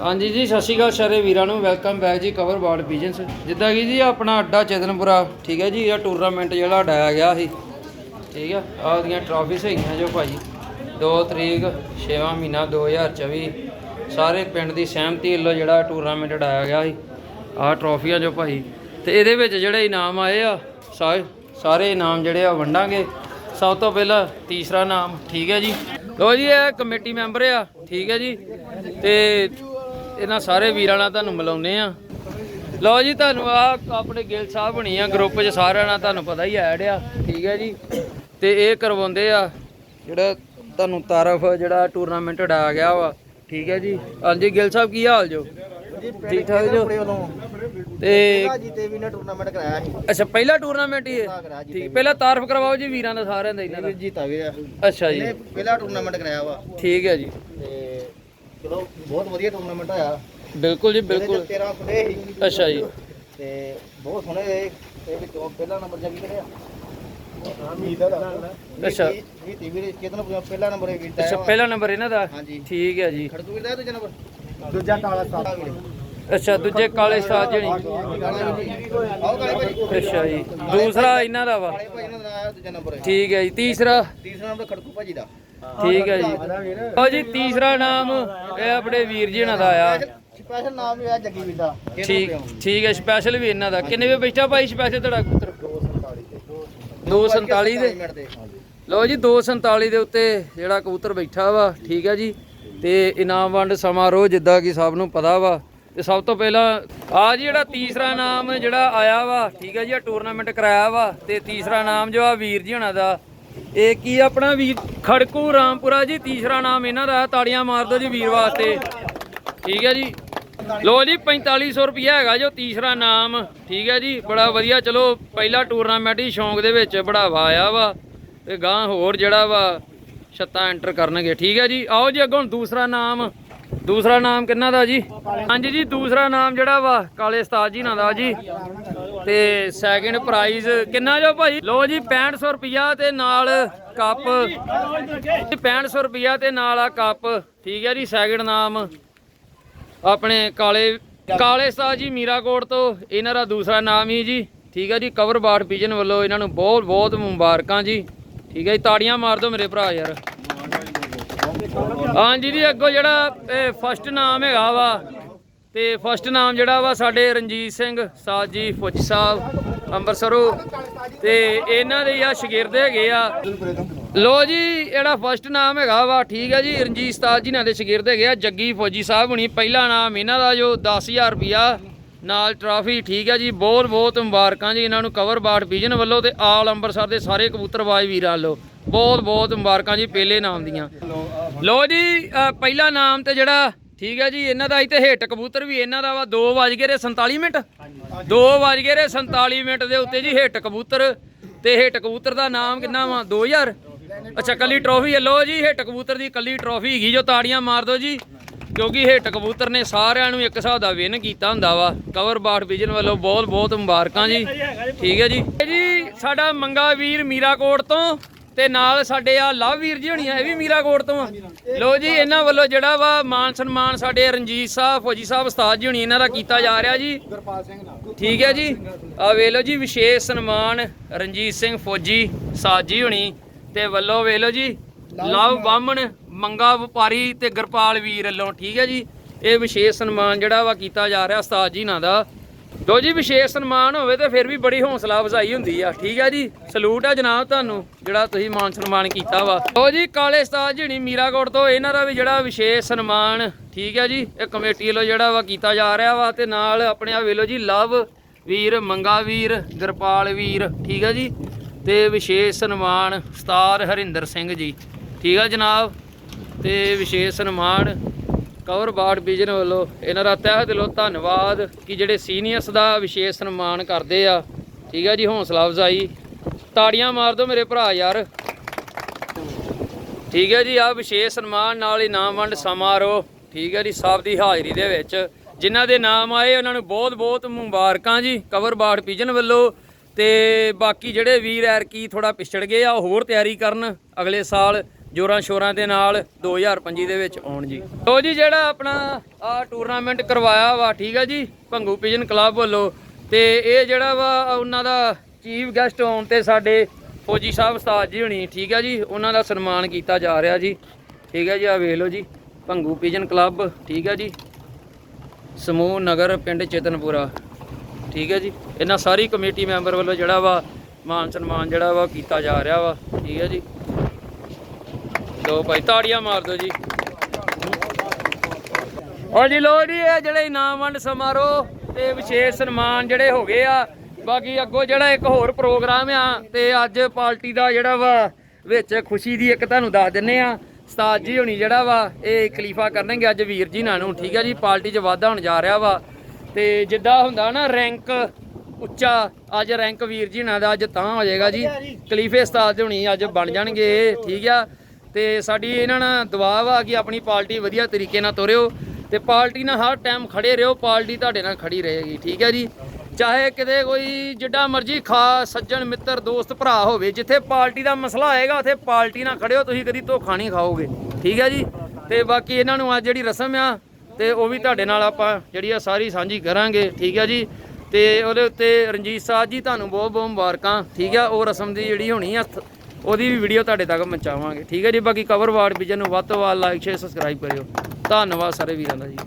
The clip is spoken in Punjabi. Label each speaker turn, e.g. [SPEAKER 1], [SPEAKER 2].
[SPEAKER 1] ਹਾਂਜੀ ਜੀ, ਸਤਿ ਸ਼੍ਰੀ ਅਕਾਲ ਸਾਰੇ ਵੀਰਾਂ ਨੂੰ ਵੈਲਕਮ ਬੈਕ ਜੀ ਕਵਰ ਬਾਰਡ ਬਿਜਨਸ ਜਿੱਦਾਂ ਕਿ ਜੀ, ਆਪਣਾ ਅੱਡਾ ਚੇਤਨਪੁਰਾ, ਠੀਕ ਹੈ ਜੀ ਇਹ ਟੂਰਨਾਮੈਂਟ ਜਿਹੜਾ ਡਾਇਆ ਗਿਆ ਸੀ। ਠੀਕ ਆ ਆਹ ਉਹਦੀਆਂ ਟਰਾਫੀਸ ਹੈਗੀਆਂ ਜੋ ਭਾਜੀ 2 ਤਰੀਕ 6ਵਾਂ ਮਹੀਨਾ 2024 ਸਾਰੇ ਪਿੰਡ ਦੀ ਸਹਿਮਤੀ ਵੱਲੋਂ ਜਿਹੜਾ ਟੂਰਨਾਮੈਂਟ ਡਾਇਆ ਗਿਆ ਸੀ, ਆਹ ਟਰਾਫੀਆਂ ਜੋ ਭਾਈ ਤੇ ਇਹਦੇ ਵਿੱਚ ਜਿਹੜੇ ਇਨਾਮ ਆਏ ਆ, ਸਾਰੇ ਸਾਰੇ ਇਨਾਮ ਜਿਹੜੇ ਆ ਵੰਡਾਂਗੇ। ਸਭ ਤੋਂ ਪਹਿਲਾਂ ਤੀਸਰਾ ਨਾਮ, ਠੀਕ ਹੈ ਜੀ। ਲੋ ਜੀ, ਇਹ ਕਮੇਟੀ ਮੈਂਬਰ ਆ, ਠੀਕ ਹੈ ਜੀ। ਤੇ ਇਹਨਾਂ ਸਾਰੇ ਵੀਰਾਂ ਨਾਲ ਤੁਹਾਨੂੰ ਮਿਲਾਉਨੇ ਆ ਲਓ ਜੀ ਤੁਹਾਨੂੰ ਆ ਆਪਣੇ ਗਿੱਲ ਸਾਹਿਬ ਬਣੀ ਆ ਗਰੁੱਪ 'ਚ ਸਾਰਿਆਂ ਨਾਲ ਤੁਹਾਨੂੰ ਪਤਾ ਹੀ ਐਡ ਆ ਠੀਕ ਹੈ ਜੀ। ਤੇ ਇਹ ਕਰਵਾਉਂਦੇ ਆ ਜਿਹੜਾ ਤੁਹਾਨੂੰ ਤਾਰਫ ਜਿਹੜਾ ਟੂਰਨਾਮੈਂਟ ਉਡਾਇਆ ਗਿਆ ਵਾ ਠੀਕ ਹੈ ਜੀ। ਹਾਂਜੀ ਗਿੱਲ ਸਾਹਿਬ ਕੀ ਹਾਲ ਜੋ? ਠੀਕ ਠਾਕ ਜੋ? ਤੇ
[SPEAKER 2] ਜੀ ਤੇ ਵੀ ਨੇ ਟੂਰਨਾਮੈਂਟ ਕਰਾਇਆ ਸੀ।
[SPEAKER 1] ਅੱਛਾ ਪਹਿਲਾ ਟੂਰਨਾਮੈਂਟ ਹੀ ਹੈ ਠੀਕ ਪਹਿਲਾਂ। ਤਾਰਫ ਕਰਵਾਓ ਜੀ ਵੀਰਾਂ ਦਾ ਸਾਰਿਆਂ ਦਾ ਇਹਨਾਂ ਦਾ।
[SPEAKER 2] ਜੀਤਾ ਵੀ ਆ
[SPEAKER 1] ਅੱਛਾ ਜੀ।
[SPEAKER 2] ਪਹਿਲਾ ਟੂਰਨਾਮੈਂਟ ਕਰਾਇਆ ਵਾ।
[SPEAKER 1] ਠੀਕ ਹੈ ਜੀ।
[SPEAKER 2] ਤੇ ਚਲੋ ਬਹੁਤ ਵਧੀਆ ਟੂਰਨਾਮੈਂਟ ਹੋਇਆ।
[SPEAKER 1] ਬਿਲਕੁਲ ਜੀ ਬਿਲਕੁਲ
[SPEAKER 2] ਚ 13 ਖੁੱਡੇ ਸੀ।
[SPEAKER 1] ਅੱਛਾ ਜੀ।
[SPEAKER 2] ਤੇ ਬਹੁਤ ਸੋਹਣੇ ਇਹ ਵਿੱਚੋਂ ਪਹਿਲਾ ਨੰਬਰ ਜਗੀ ਕਰਿਆ
[SPEAKER 1] ਅੱਛਾ।
[SPEAKER 2] ਜੀ ਟੀਵੀ ਦੇ ਕਿਤਨ ਪਹਿਲਾ ਨੰਬਰ ਇਹ
[SPEAKER 1] ਅੱਛਾ ਪਹਿਲਾ ਨੰਬਰ ਇਹਨਾਂ ਦਾ?
[SPEAKER 2] ਹਾਂਜੀ।
[SPEAKER 1] ਠੀਕ ਹੈ ਜੀ।
[SPEAKER 2] ਖੜਕੂ ਵੀਰ ਦਾ ਦੂਜਾ ਨੰਬਰ ਦੂਜਾ ਕਾਲਾ ਸਾਹਿਬ
[SPEAKER 1] ਅੱਛਾ ਦੂਜੇ ਕਾਲੇ ਸਾਜ ਜਣੀ
[SPEAKER 2] ਆਓ ਕਾਲੇ ਭਾਈ।
[SPEAKER 1] ਅੱਛਾ ਜੀ। ਦੂਸਰਾ ਇਹਨਾਂ ਦਾ ਵਾ। ਠੀਕ ਹੈ ਜੀ ਤੀਸਰਾ?
[SPEAKER 2] ਤੀਸਰਾ ਨੰਬਰ ਖੜਕੂ ਭਾਜੀ ਦਾ।
[SPEAKER 1] ਠੀਕ ਹੈ ਜੀ। ਉਹ ਜੀ ਤੀਸਰਾ ਨਾਮ ਇਹ ਆਪਣੇ ਵੀਰ ਜੀ ਦਾ ਆਇਆ।
[SPEAKER 2] ਸਪੈਸ਼ਲ ਨਾਮ ਵੀ ਆ ਜੱਗੀ ਵੀਰ ਦਾ
[SPEAKER 1] ਠੀਕ ਠੀਕ ਹੈ ਸਪੈਸ਼ਲ ਵੀ ਇਹਨਾਂ ਦਾ। ਕਿੰਨੇ ਵੇ ਬੈਠਾ ਭਾਈ ਸਪੈਸ਼ਲ ਤੁਹਾਡਾ? ਪੁੱਤਰ 247 ਦੇ।
[SPEAKER 2] ਮਿੰਟ ਦੇ।
[SPEAKER 1] ਲਓ ਜੀ 247 ਦੇ ਉੱਤੇ ਜਿਹੜਾ ਕਬੂਤਰ ਬੈਠਾ ਵਾ ਠੀਕ ਹੈ ਜੀ। ਤੇ ਇਨਾਮ ਵੰਡ ਸਮਾਰੋਹ ਜਿੱਦਾਂ ਕਿ ਸਭ ਨੂੰ ਪਤਾ ਵਾ। ਤੇ ਸਭ ਤੋਂ ਪਹਿਲਾਂ ਆ ਜੀ ਜਿਹੜਾ ਤੀਸਰਾ ਨਾਮ ਜਿਹੜਾ ਆਇਆ ਵਾ ਠੀਕ ਹੈ ਜੀ ਆ ਟੂਰਨਾਮੈਂਟ ਕਰਾਇਆ ਵਾ। ਤੇ ਤੀਸਰਾ ਨਾਮ ਜੋ ਆ ਵੀਰ ਜੀ ਹੁਣਾਂ ਦਾ ਇਹ ਕੀ ਆਪਣਾ ਵੀਰ ਖੜਕੂ ਰਾਮਪੁਰਾ ਜੀ, ਤੀਸਰਾ ਨਾਮ ਇਹਨਾਂ ਦਾ, ਤਾੜੀਆਂ ਮਾਰ ਦਿਓ ਜੀ ਵੀਰ ਵਾਸਤੇ। ਠੀਕ ਹੈ ਜੀ। ਲੋ ਜੀ 4500 ਰੁਪਇਆ ਹੈਗਾ ਜੋ ਤੀਸਰਾ ਨਾਮ। ਠੀਕ ਹੈ ਜੀ, ਬੜਾ ਵਧੀਆ। ਚਲੋ, ਪਹਿਲਾ ਟੂਰਨਾਮੈਂਟ ਹੀ ਸ਼ੌਂਕ ਦੇ ਵਿੱਚ ਬੜਾਵਾ ਆਇਆ ਵਾ ਤੇ ਗਾਂ ਹੋਰ ਜਿਹੜਾ ਵਾ ਛੱਤਾਂ ਐਂਟਰ ਕਰਨਗੇ। ਠੀਕ ਹੈ ਜੀ, ਆਓ ਜੀ ਅੱਗੋਂ ਦੂਸਰਾ ਨਾਮ। ਦੂਸਰਾ ਨਾਮ ਕਿੰਨਾ ਦਾ ਜੀ? ਹਾਂਜੀ ਜੀ, ਦੂਸਰਾ ਨਾਮ ਜਿਹੜਾ ਵਾ, ਕਾਲੇ ਉਸਤਾਦ ਜੀ ਨਾਲ ਦਾ ਜੀ। ਤੇ ਸੈਕਿੰਡ ਪ੍ਰਾਈਜ਼ ਕਿੰਨਾ ਜੋ ਭਾਈ? ਲੋ ਜੀ 6500 ਰੁਪਇਆ ਤੇ ਨਾਲ ਕੱਪ 6500 ਰੁਪਇਆ ਤੇ ਨਾਲ ਆ ਕੱਪ ਠੀਕ ਹੈ ਜੀ ਸੈਕਿੰਡ ਨਾਮ ਆਪਣੇ ਕਾਲੇ ਕਾਲੇ ਉਸਤਾਦ ਜੀ ਮੀਰਾਕੋਟ ਤੋਂ। ਇਹਨਾਂ ਦਾ ਦੂਸਰਾ ਨਾਮ ਹੀ ਜੀ। ਠੀਕ ਹੈ ਜੀ ਕਵਰ ਬਾਟ ਵਿਜਨ ਵੱਲੋਂ ਇਹਨਾਂ ਨੂੰ ਬਹੁਤ ਬਹੁਤ ਮੁਬਾਰਕਾਂ ਜੀ। ਠੀਕ ਹੈ ਜੀ, ਤਾੜੀਆਂ ਮਾਰ ਦਿਓ ਮੇਰੇ ਭਰਾ ਯਾਰ। ਹਾਂਜੀ ਜੀ, ਅੱਗੋਂ ਜਿਹੜਾ ਫਸਟ ਨਾਮ ਹੈਗਾ ਵਾ ਤੇ ਫਸਟ ਨਾਮ ਜਿਹੜਾ ਵਾ ਸਾਡੇ ਰਣਜੀਤ ਸਿੰਘ ਸਾਜ ਜੀ, ਫੌਜੀ ਸਾਹਿਬ, ਅੰਮ੍ਰਿਤਸਰੋਂ। ਤੇ ਇਹਨਾਂ ਦੇ ਆ ਸ਼ਾਗਿਰਦ ਹੈਗੇ ਆ। ਲੋ ਜੀ ਜਿਹੜਾ ਫਸਟ ਨਾਮ ਹੈਗਾ ਵਾ, ਠੀਕ ਹੈ ਜੀ। ਰਣਜੀਤ ਉਸਤਾਦ ਜੀ ਨਾਲ ਦੇ ਸ਼ਾਗਿਰਦ ਹੈਗੇ ਆ, ਜੱਗੀ ਫੌਜੀ ਸਾਹਿਬ ਹੁਣੀ। ਪਹਿਲਾ ਨਾਮ ਇਹਨਾਂ ਦਾ ਜੋ 10000 ਰੁਪਿਆ ਨਾਲ ਟਰਾਫੀ ਠੀਕ ਹੈ ਜੀ। ਬਹੁਤ ਬਹੁਤ ਮੁਬਾਰਕਾਂ ਜੀ ਇਹਨਾਂ ਨੂੰ ਕਵਰ ਬਾਟ ਵਿਜਨ ਵੱਲੋਂ ਤੇ ਆਲ ਅੰਮ੍ਰਿਤਸਰ ਦੇ ਸਾਰੇ ਕਬੂਤਰਬਾਜ਼ ਵੀਰਾਂ ਵੱਲੋਂ ਬਹੁਤ ਬਹੁਤ ਮੁਬਾਰਕਾਂ ਜੀ, ਪਹਿਲੇ ਨਾਮ ਦੀਆਂ। ਲੋ ਜੀ ਪਹਿਲਾ ਨਾਮ ਤੇ ਜਿਹੜਾ ਠੀਕ ਹੈ ਜੀ, ਇਹਨਾਂ ਦਾ ਇੱਥੇ ਹਿੱਟ ਕਬੂਤਰ ਵੀ ਇਹਨਾਂ ਦਾ ਵਾ 2 ਵਜ ਗਏ 47 ਮਿੰਟ। 2 ਵਜ ਗਏ 47 ਮਿੰਟ ਦੇ ਉੱਤੇ ਜੀ ਹਿੱਟ ਕਬੂਤਰ ਤੇ ਹਿੱਟ ਕਬੂਤਰ ਦਾ ਨਾਮ ਕਿੰਨਾ ਵਾ? 2000 ਅੱਛਾ, ਕੱਲੀ ਟਰੋਫੀ ਹੈ ਲੋ ਜੀ ਹਿੱਟ ਕਬੂਤਰ ਦੀ ਕੱਲੀ ਟਰੋਫੀ ਹੈਗੀ, ਜੋ ਤਾੜੀਆਂ ਮਾਰ ਦਿਓ ਜੀ, ਕਿਉਂਕਿ ਹਿੱਟ ਕਬੂਤਰ ਨੇ ਸਾਰਿਆਂ ਨੂੰ ਇੱਕ ਹਿਸਾਬ ਦਾ ਵਿਨ ਕੀਤਾ ਹੁੰਦਾ ਵਾ। ਕਵਰ ਬਾਟ ਵਿਜਨ ਵੱਲੋਂ ਬਹੁਤ ਬਹੁਤ ਮੁਬਾਰਕਾਂ ਜੀ। ਠੀਕ ਹੈ ਜੀ। ਜੀ, ਸਾਡਾ ਮੰਗਾ ਵੀਰ ਮੀਰਾਕੋਟ ਤੋਂ ਤੇ ਨਾਲ ਸਾਡੇ ਆ ਲਵ ਵੀਰ ਜੀ ਹੋਣੀ ਆ ਇਹ ਵੀ ਮੀਰਾਕੋਟ ਤੋਂ ਆ। ਲੋ ਜੀ, ਇਹਨਾਂ ਵੱਲੋਂ ਜਿਹੜਾ ਵਾ ਮਾਨ ਸਨਮਾਨ ਸਾਡੇ ਰਣਜੀਤ ਸਾਹਿਬ, ਫੌਜੀ ਸਾਹਿਬ, ਉਸਤਾਦ ਜੀ ਹੋਣੀ, ਇਹਨਾਂ ਦਾ ਕੀਤਾ ਜਾ ਰਿਹਾ ਜੀ। ਠੀਕ ਹੈ ਜੀ। ਆ ਵੇਖ ਲਓ ਜੀ, ਵਿਸ਼ੇਸ਼ ਸਨਮਾਨ ਰਣਜੀਤ ਸਿੰਘ ਫੌਜੀ ਸਾਜੀ ਹੋਣੀ ਤੇ ਵੱਲੋਂ ਵੇਖ ਲਓ ਜੀ, ਲਵ ਬਾਹਮਣ ਮੰਗਾ ਵਪਾਰੀ ਤੇ ਗਰਪਾਲ ਵੀਰ ਵੱਲੋਂ, ਠੀਕ ਹੈ ਜੀ। ਇਹ ਵਿਸ਼ੇਸ਼ ਸਨਮਾਨ ਜਿਹੜਾ ਵਾ ਕੀਤਾ ਜਾ ਰਿਹਾ ਉਸਤਾਦ ਜੀ ਨਾਲ ਦਾ। ਲੋ ਜੀ, ਵਿਸ਼ੇਸ਼ ਸਨਮਾਨ ਹੋਵੇ ਤੇ ਫਿਰ ਵੀ ਬੜੀ ਹੌਸਲਾ ਅਫਜ਼ਾਈ ਹੁੰਦੀ ਆ। ਠੀਕ ਹੈ ਜੀ? ਸਲੂਟ ਆ ਜਨਾਬ ਤੁਹਾਨੂੰ, ਜਿਹੜਾ ਤੁਸੀਂ ਮਾਨ ਸਨਮਾਨ ਕੀਤਾ ਵਾ। ਲੋ ਜੀ, ਕਾਲੇ ਉਸਤਾਦ ਜਣੀ ਮੀਰਾਕੋਟ ਤੋਂ, ਇਹਨਾਂ ਦਾ ਵੀ ਜਿਹੜਾ ਵਿਸ਼ੇਸ਼ ਸਨਮਾਨ, ਠੀਕ ਹੈ ਜੀ? ਇਹ ਕਮੇਟੀ ਵੱਲੋਂ ਜਿਹੜਾ ਵਾ ਕੀਤਾ ਜਾ ਰਿਹਾ ਵਾ ਤੇ ਨਾਲ ਆਪਣੇ ਆ ਵੇਲੋ ਜੀ, ਲਵ ਵੀਰ, ਮੰਗਾ ਵੀਰ, ਗੁਰਪਾਲ ਵੀਰ, ਠੀਕ ਹੈ ਜੀ? ਤੇ ਵਿਸ਼ੇਸ਼ ਸਨਮਾਨ ਸਤਾਰ ਹਰਿੰਦਰ ਸਿੰਘ ਜੀ, ਠੀਕ ਹੈ ਜਨਾਬ? ਤੇ ਵਿਸ਼ੇਸ਼ ਸਨਮਾਨ ਕਵਰ ਬਾੜ ਵਿਜਨ ਵੱਲੋਂ ਇਹਨਾਂ ਦਾ ਤਹਿ ਦਿਲੋਂ ਧੰਨਵਾਦ ਕਿ ਜਿਹੜੇ ਸੀਨੀਅਰਸ ਦਾ ਵਿਸ਼ੇਸ਼ ਸਨਮਾਨ ਕਰਦੇ ਆ। ਠੀਕ ਹੈ ਜੀ, ਹੌਸਲਾ ਅਫਜ਼ਾਈ। ਤਾੜੀਆਂ ਮਾਰ ਦਿਓ ਮੇਰੇ ਭਰਾ ਯਾਰ। ਠੀਕ ਹੈ ਜੀ ਆ ਵਿਸ਼ੇਸ਼ ਸਨਮਾਨ ਨਾਲ ਇਨਾਮ ਵੰਡ ਸਮਾਰੋਹ ਠੀਕ ਹੈ ਜੀ ਸਾਹਿਬ ਦੀ ਹਾਜ਼ਰੀ ਦੇ ਵਿੱਚ। ਜਿਨ੍ਹਾਂ ਦੇ ਨਾਮ ਆਏ, ਉਹਨਾਂ ਨੂੰ ਬਹੁਤ ਬਹੁਤ ਮੁਬਾਰਕਾਂ ਜੀ, ਕਵਰ ਬਾੜ ਪਿਜਨ ਵੱਲੋਂ। ਤੇ ਬਾਕੀ ਜਿਹੜੇ ਵੀਰ ਐਰ ਕੀ ਥੋੜਾ ਪਿਛੜ ਗਏ ਆ, ਉਹ ਹੋਰ ਤਿਆਰੀ ਕਰਨ ਅਗਲੇ ਸਾਲ। ਜੋਰਾਂ ਸ਼ੋਰਾਂ ਦੇ ਨਾਲ 2025 ਦੇ ਵਿੱਚ ਆਉਣ ਜੀ। ਲੋ ਜੀ, ਜਿਹੜਾ ਆਪਣਾ ਆ ਟੂਰਨਾਮੈਂਟ ਕਰਵਾਇਆ ਵਾ, ਠੀਕ ਆ ਜੀ, ਭੰਗੂ ਪਿਜਨ ਕਲੱਬ ਵੱਲੋਂ। ਤੇ ਇਹ ਜਿਹੜਾ ਵਾ, ਉਹਨਾਂ ਦਾ ਚੀਫ ਗੈਸਟ ਆਉਣ ਤੇ ਸਾਡੇ ਫੌਜੀ ਸਾਹਿਬ ਉਸਤਾਦ ਜੀ ਹੁਣੀ, ਠੀਕ ਆ ਜੀ, ਉਹਨਾਂ ਦਾ ਸਨਮਾਨ ਕੀਤਾ ਜਾ ਰਿਹਾ ਜੀ। ਠੀਕ ਹੈ ਜੀ, ਆ ਵੇਖ ਲਓ ਜੀ, ਭੰਗੂ ਪਿਜਨ ਕਲੱਬ ਠੀਕ ਹੈ ਜੀ। ਸਮੂਹ ਨਗਰ, ਪਿੰਡ ਚੇਤਨਪੁਰਾ, ਠੀਕ ਹੈ ਜੀ। ਇਹਨਾਂ ਸਾਰੀ ਕਮੇਟੀ ਮੈਂਬਰ ਵੱਲੋਂ ਜਿਹੜਾ ਵਾ, ਮਾਨ ਸਨਮਾਨ ਜਿਹੜਾ ਵਾ, ਕੀਤਾ ਜਾ ਰਿਹਾ ਵਾ, ਠੀਕ ਹੈ ਜੀ। ਲੋ ਭਾਈ, ਤਾੜੀਆਂ ਮਾਰ ਦਿਓ ਜੀ। ਔਰ ਜੀ ਲੋ ਜੀ, ਇਹ ਜਿਹੜੇ ਇਨਾਮ ਵੰਡ ਸਮਾਰੋਹ ਤੇ ਵਿਸ਼ੇਸ਼ ਸਨਮਾਨ ਜਿਹੜੇ ਹੋ ਗਏ ਆ, ਬਾਕੀ ਅੱਗੋਂ ਜਿਹੜਾ ਇੱਕ ਹੋਰ ਪ੍ਰੋਗਰਾਮ ਆ ਤੇ ਅੱਜ ਪਾਰਟੀ ਦਾ ਜਿਹੜਾ ਵਾ, ਵਿੱਚ ਖੁਸ਼ੀ ਦੀ ਇੱਕ ਤੁਹਾਨੂੰ ਦੱਸ ਦਿੰਨੇ ਆ, ਉਸਤਾਦ ਜੀ ਹੁਣੀ ਜਿਹੜਾ ਵਾ, ਇਹ ਖਲੀਫਾ ਕਰਨਗੇ ਅੱਜ ਵੀਰ ਜੀ ਨਾਲ ਨੂੰ, ਠੀਕ ਆ ਜੀ, ਪਾਰਟੀ 'ਚ ਵਾਧਾ ਹੋਣ ਜਾ ਰਿਹਾ ਵਾ। ਤੇ ਜਿੱਦਾਂ ਹੁੰਦਾ ਨਾ, ਰੈਂਕ ਉੱਚਾ, ਅੱਜ ਰੈਂਕ ਵੀਰ ਜੀ ਨਾਲ ਦਾ ਅੱਜ ਤਾਂ ਹੋ ਜਾਏਗਾ ਜੀ। ਕਲੀਫੇ ਉਸਤਾਦ ਜੀ ਹੁਣੀ ਅੱਜ ਬਣ ਜਾਣਗੇ, ਠੀਕ ਆ। ਤੇ ਸਾਡੀ ਇਹਨਾਂ ਨਾਲ ਦੁਆ ਵਾ ਕਿ ਆਪਣੀ ਪਾਰਟੀ ਵਧੀਆ ਤਰੀਕੇ ਨਾਲ ਤੋਰਿਓ ਤੇ ਪਾਰਟੀ ਨਾਲ ਹਰ ਟਾਈਮ ਖੜੇ ਰਹੋ, ਪਾਰਟੀ ਤੁਹਾਡੇ ਨਾਲ ਖੜੀ ਰਹੇਗੀ, ਠੀਕ ਹੈ ਜੀ? ਚਾਹੇ ਕਿਤੇ ਕੋਈ ਜਿੱਡਾ ਮਰਜ਼ੀ ਖਾ ਸੱਜਣ, ਮਿੱਤਰ, ਦੋਸਤ, ਭਰਾ ਹੋਵੇ, ਜਿੱਥੇ ਪਾਰਟੀ ਦਾ ਮਸਲਾ ਆਏਗਾ, ਉੱਥੇ ਪਾਰਟੀ ਨਾਲ ਖੜਿਓ, ਤੁਸੀਂ ਕਦੀ ਧੋਖਾ ਨਹੀਂ ਖਾਓਗੇ, ਠੀਕ ਹੈ ਜੀ? ਤੇ ਬਾਕੀ ਇਹਨਾਂ ਨੂੰ ਅੱਜ ਜਿਹੜੀ ਰਸਮ ਆ, ਤੇ ਉਹ ਵੀ ਤੁਹਾਡੇ ਨਾਲ ਆਪਾਂ ਜਿਹੜੀ ਆ ਸਾਰੀ ਸਾਂਝੀ ਕਰਾਂਗੇ, ਠੀਕ ਹੈ ਜੀ? ਤੇ ਉਹਦੇ ਉੱਤੇ ਰਣਜੀਤ ਸਾਹਿਬ ਜੀ, ਤੁਹਾਨੂੰ ਬਹੁਤ ਬਹੁਤ ਮੁਬਾਰਕਾਂ, ਠੀਕ ਆ ਉਹ ਰਸਮ ਦੀ ਜਿਹੜੀ ਹੋਣੀ ਆ ਉਹਦੀ ਵੀ ਵੀਡੀਓ ਤੁਹਾਡੇ ਤੱਕ ਪਹੁੰਚਾਵਾਂਗੇ। ਠੀਕ ਹੈ ਜੀ, ਬਾਕੀ ਕਵਰ ਵਾਰਡ ਵਿਜਨ ਨੂੰ ਵੱਧ ਤੋਂ ਵੱਧ ਲਾਈਕ ਸ਼ੇਅਰ ਸਬਸਕ੍ਰਾਈਬ ਕਰਿਓ। ਧੰਨਵਾਦ ਸਾਰੇ ਵੀਰਾਂ ਦਾ ਜੀ।